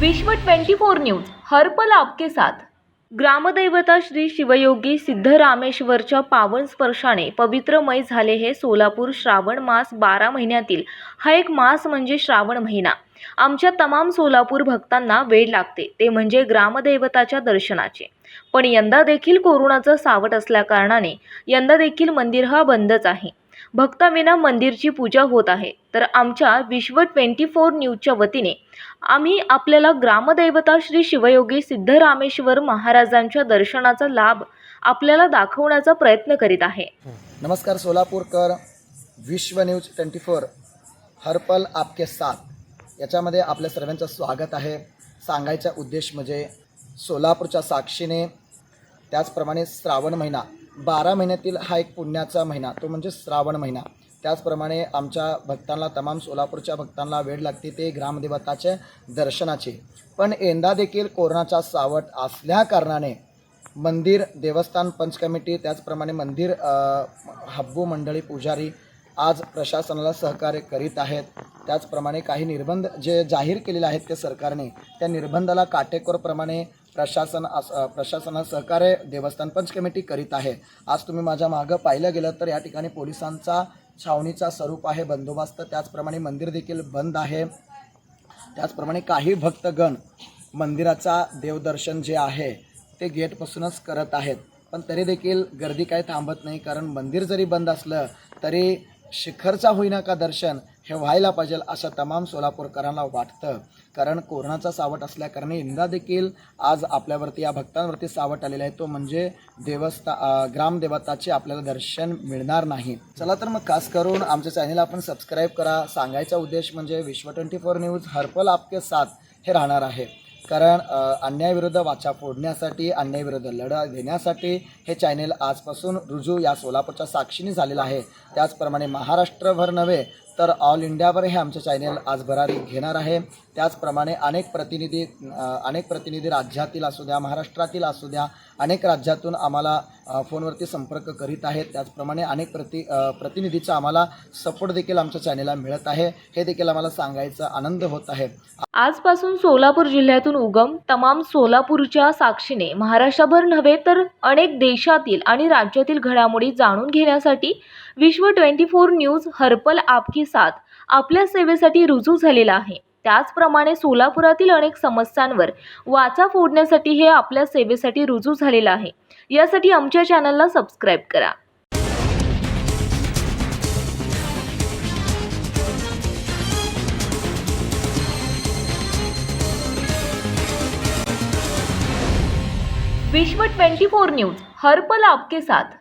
विश्व 24 न्यूज हर्पल आपके साथ. ग्रामदैवता श्री शिवयोगी सिद्धरामेश्वरच्या पावन स्पर्शाने पवित्रमय झाले हे सोलापूर श्रावण मास बारा महिन्यातील. हा एक मास म्हणजे श्रावण महिना. आमच्या तमाम सोलापूर भक्तांना वेळ लागते ते म्हणजे ग्रामदैवताच्या दर्शनाचे. पण यंदा देखील कोरोनाचं सावट असल्याकारणाने यंदा देखील मंदिर हा बंदच आहे. भक्ताविना मंदिरची पूजा होत आहे. तर आमच्या विश्व ट्वेंटी फोर न्यूजच्या वतीने आम्ही आपल्याला ग्रामदैवता श्री शिवयोगी सिद्धरामेश्वर महाराजांच्या दर्शनाचा लाभ आपल्याला दाखवण्याचा प्रयत्न करीत आहे. नमस्कार सोलापूरकर विश्व न्यूज ट्वेंटी फोर हर्पल आपके साथ. याच्यामध्ये आपल्या सर्वांचं स्वागत आहे. सांगायचा उद्देश म्हणजे सोलापूरच्या साक्षीने त्याचप्रमाणे श्रावण महिना बारा महिन्यातील हा एक पुण्याचा महिना तो म्हणजे श्रावण महिना. त्याचप्रमाणे आमच्या भक्तांना तमाम सोलापूरच्या भक्तांना वेळ लागते ते ग्रामदेवताच्या दर्शनाचे. पण यंदा देखील कोरोनाचा सावट असल्या कारणाने मंदिर देवस्थान पंच कमिटी त्याचप्रमाणे मंदिर हब्बू मंडळी पुजारी आज प्रशासनाला सहकार्य करीत आहेत. त्याचप्रमाणे काही निर्बंध जे जाहीर केलेले आहेत ते सरकारने त्या निर्बंधाला काटेकोरप्रमाणे प्रशासन अस- अ, सहकार्य देवस्थान पंच कमिटी करीत आहे. आज तुम्ही माझ्या मागं पाहिलं गेलं तर या ठिकाणी पोलिसांचा छावणीचा स्वरूप आहे बंदोबस्त. त्याचप्रमाणे मंदिर देखील बंद आहे. त्याचप्रमाणे काही भक्तगण मंदिराचा देवदर्शन जे आहे ते गेटपासूनच करत आहेत. पण तरी देखील गर्दी काही थांबत नाही कारण मंदिर जरी बंद असलं तरी शिखरचा होईना का दर्शन हे व्हायला पाहिजे असं तमाम सोलापूरकरांना वाटतं. कारण कोरोनाचा सावट असल्याकारणे यंदा देखील आज आपल्यावरती या भक्तांवरती सावट आलेला आहे. तो म्हणजे देवस्था ग्रामदेवताचे आपल्याला दर्शन मिळणार नाही. चला तर मग खास करून आमच्या चॅनेलला आपण सबस्क्राईब करा. सांगायचा उद्देश म्हणजे विश्व ट्वेंटी फोर न्यूज हर्पल आपके साथ हे राहणार आहे. कारण अन्यायाविरुद्ध वाचा फोडण्यासाठी अन्यायाविरुद्ध लढा देण्यासाठी हे चॅनेल आजपासून रुजू या सोलापूरच्या साक्षीने झालेलं आहे. त्याचप्रमाणे महाराष्ट्रभर नव्हे तर ऑल इंडियावर हे आमचे चॅनेल आज भरारी घेणार आहे. त्याचप्रमाणे अनेक प्रतिनिधी अनेक प्रतिनिधी राज्यातील असू द्या महाराष्ट्रातील असू द्या अनेक राज्यातून आम्हाला फोनवरती संपर्क करीत आहेत. त्याचप्रमाणे अनेक प्रति प्रतिनिधीचा आम्हाला सपोर्ट देखील आमच्या चॅनेलला मिळत आहे. हे देखील आम्हाला सांगायचा आनंद होत आहे. आजपासून सोलापूर जिल्ह्यातून उगम तमाम सोलापूरच्या साक्षीने महाराष्ट्रभर नव्हे तर अनेक देशातील आणि राज्यातील घडामोडी जाणून घेण्यासाठी विश्व ट्वेंटी फोर न्यूज हर्पल आपकी साथ आपल्या सेवेसाठी रुजू झालेला आहे. त्याचप्रमाणे सोलापुरातील अनेक समस्यांवर वाचा फोडण्यासाठी हे आपल्या सेवेसाठी रुजू झालेलं आहे. यासाठी आमच्या चॅनलला सबस्क्राईब करा. विश्व 24 न्यूज हर्पल आपके साथ.